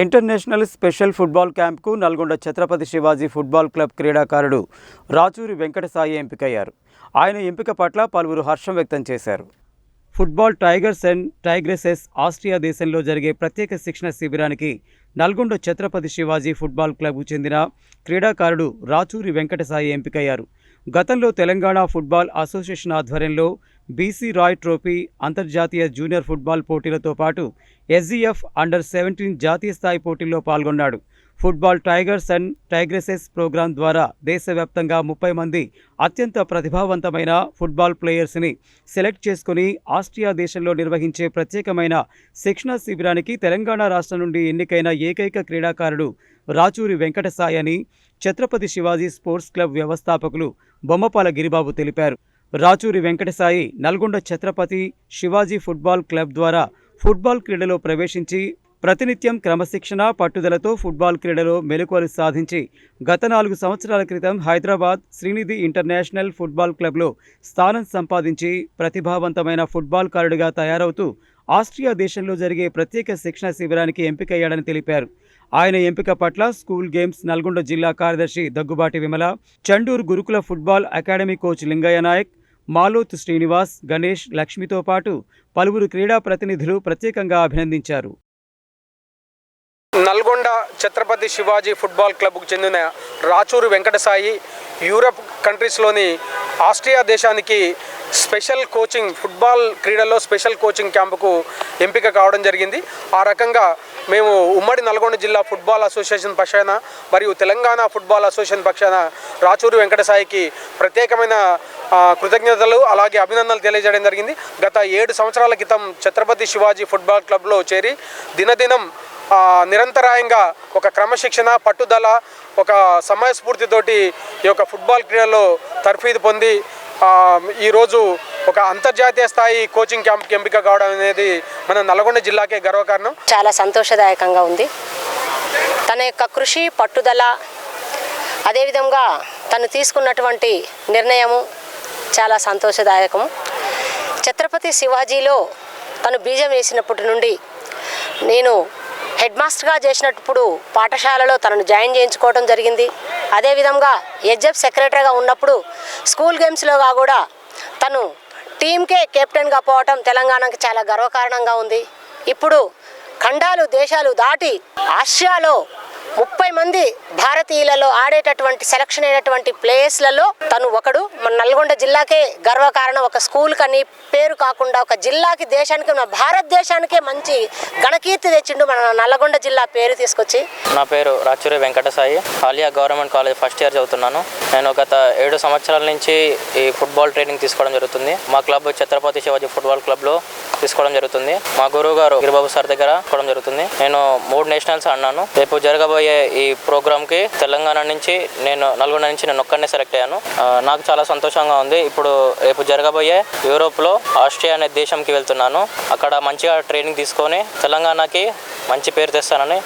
International special football క్యాంప్కు Nalgonda Chhatrapati Shivaji football club క్రీడాకారుడు రాచూరి వెంకటసాయి ఎంపికయ్యారు. ఆయన ఎంపిక పట్ల పలువురు హర్షం వ్యక్తం చేశారు. Football tigers and tigresses Austria దేశంలో జరిగే ప్రత్యేక శిక్షణ శిబిరానికి నల్గొండ ఛత్రపతి శివాజీ ఫుట్బాల్ క్లబ్కు చెందిన క్రీడాకారుడు రాచూరి వెంకటసాయి ఎంపికయ్యారు. గతంలో తెలంగాణ ఫుట్బాల్ అసోసియేషన్ ఆధ్వర్యంలో బీసీ రాయ్ ట్రోఫీ అంతర్జాతీయ జూనియర్ ఫుట్బాల్ పోటీలతో పాటు ఎస్జీఎఫ్ అండర్ సెవెంటీన్ జాతీయ స్థాయి పోటీల్లో పాల్గొన్నాడు. Football tigers and tigresses program ద్వారా దేశవ్యాప్తంగా ముప్పై మంది అత్యంత ప్రతిభావంతమైన ఫుట్బాల్ ప్లేయర్స్ని సెలెక్ట్ చేసుకుని ఆస్ట్రియా దేశంలో నిర్వహించే ప్రత్యేకమైన శిక్షణ శిబిరానికి తెలంగాణ రాష్ట్రం నుండి ఎన్నికైన ఏకైక క్రీడాకారుడు రాచూరి వెంకటసాయి అని ఛత్రపతి శివాజీ స్పోర్ట్స్ క్లబ్ వ్యవస్థాపకులు బొమ్మపాల గిరిబాబు తెలిపారు. రాచూరి వెంకటసాయి నల్గొండ ఛత్రపతి శివాజీ ఫుట్బాల్ క్లబ్ ద్వారా ఫుట్బాల్ క్రీడలో ప్రవేశించి ప్రతినిత్యం క్రమశిక్షణ పట్టుదలతో ఫుట్బాల్ క్రీడలో మెలకువలు సాధించి గత నాలుగు సంవత్సరాల క్రితం హైదరాబాద్ శ్రీనిధి ఇంటర్నేషనల్ ఫుట్బాల్ క్లబ్లో స్థానం సంపాదించి ప్రతిభావంతమైన ఫుట్బాల్ కారుడిగా తయారవుతూ ఆస్ట్రియా దేశంలో జరిగే ప్రత్యేక శిక్షణ శిబిరానికి ఎంపికయ్యాడని తెలిపారు. ఆయన ఎంపిక పట్ల స్కూల్ గేమ్స్ నల్గొండ జిల్లా కార్యదర్శి దగ్గుబాటి విమల చండూరు గురుకుల football academy coach Lingaiah Naik Maloth Srinivas Ganesh లక్ష్మితో పాటు పలువురు క్రీడా ప్రతినిధులు ప్రత్యేకంగా అభినందించారు. నల్గొండ ఛత్రపతి శివాజీ ఫుట్బాల్ క్లబ్కు చెందిన రాచూరు వెంకటసాయి యూరప్ కంట్రీస్లోని ఆస్ట్రియా దేశానికి స్పెషల్ కోచింగ్ ఫుట్బాల్ క్రీడల్లో స్పెషల్ కోచింగ్ క్యాంపుకు ఎంపిక కావడం జరిగింది. ఆ రకంగా మేము ఉమ్మడి నల్గొండ జిల్లా ఫుట్బాల్ అసోసియేషన్ పక్షాన మరియు తెలంగాణ ఫుట్బాల్ అసోసియేషన్ పక్షాన రాచూరు వెంకటసాయికి ప్రత్యేకమైన కృతజ్ఞతలు అలాగే అభినందనలు తెలియజేయడం జరిగింది. గత ఏడు సంవత్సరాల క్రితం ఛత్రపతి శివాజీ ఫుట్బాల్ క్లబ్లో చేరి దినదినం నిరంతరాయంగా ఒక క్రమశిక్షణ పట్టుదల ఒక సమయస్ఫూర్తితోటి ఈ యొక్క ఫుట్బాల్ క్రీడలో తర్ఫీదు పొంది ఈరోజు ఒక అంతర్జాతీయ స్థాయి కోచింగ్ క్యాంప్కి ఎంపిక కావడం అనేది మన నల్గొండ జిల్లాకే గర్వకారణం. చాలా సంతోషదాయకంగా ఉంది. తన యొక్క కృషి పట్టుదల అదేవిధంగా తను తీసుకున్నటువంటి నిర్ణయము చాలా సంతోషదాయకము. ఛత్రపతి శివాజీలో తను బీజం వేసినప్పటి నుండి నేను హెడ్ మాస్టర్గా చేసినప్పుడు పాఠశాలలో తనను జాయిన్ చేయించుకోవడం జరిగింది. అదేవిధంగా ఎజ్ఎఫ్ సెక్రటరీగా ఉన్నప్పుడు స్కూల్ గేమ్స్లోగా కూడా తను టీంకే కెప్టెన్గా పోవటం తెలంగాణకి చాలా గర్వకారణంగా ఉంది. ఇప్పుడు ఖండాలు దేశాలు దాటి ఆసియాలో ముప్పై మంది భారతీయులలో ఆడేటటువంటి సెలక్షన్ అయినటువంటి ప్లేయర్స్లలో తను ఒకడు. నల్గొండ జిల్లాకే గర్వకారణం ఒక స్కూల్ కని పేరు కాకుండా ఒక జిల్లాకి దేశానికి మన భారతదేశానికే మంచి గణకీర్తి తెచ్చిండు మన నల్గొండ జిల్లా పేరు తీసుకొచ్చి. నా పేరు Rachuri Venkatasai. Aliya government college first year చదువుతున్నాను. నేను గత ఏడు సంవత్సరాల నుంచి ఈ ఫుట్బాల్ ట్రైనింగ్ తీసుకోవడం జరుగుతుంది. మా క్లబ్ ఛత్రపతి శివాజీ ఫుట్బాల్ క్లబ్లో తీసుకోవడం జరుగుతుంది. మా గురువు గారు గిరిబాబు సార్ దగ్గర తీసుకోవడం జరుగుతుంది. నేను మూడు నేషనల్స్ అన్నాను రేపు జరగబోయే ఈ ప్రోగ్రామ్కి తెలంగాణ నుంచి నేను నల్గొండ నుంచి నేను ఒక్కడనే సెలెక్ట్ అయ్యాను. నాకు చాలా సంతోషంగా ఉంది. ఇప్పుడు రేపు జరగబోయే యూరోప్లో ఆస్ట్రియా అనే దేశంకి వెళ్తున్నాను. అక్కడ మంచిగా ట్రైనింగ్ తీసుకొని తెలంగాణకి మంచి పేరు తెస్తానని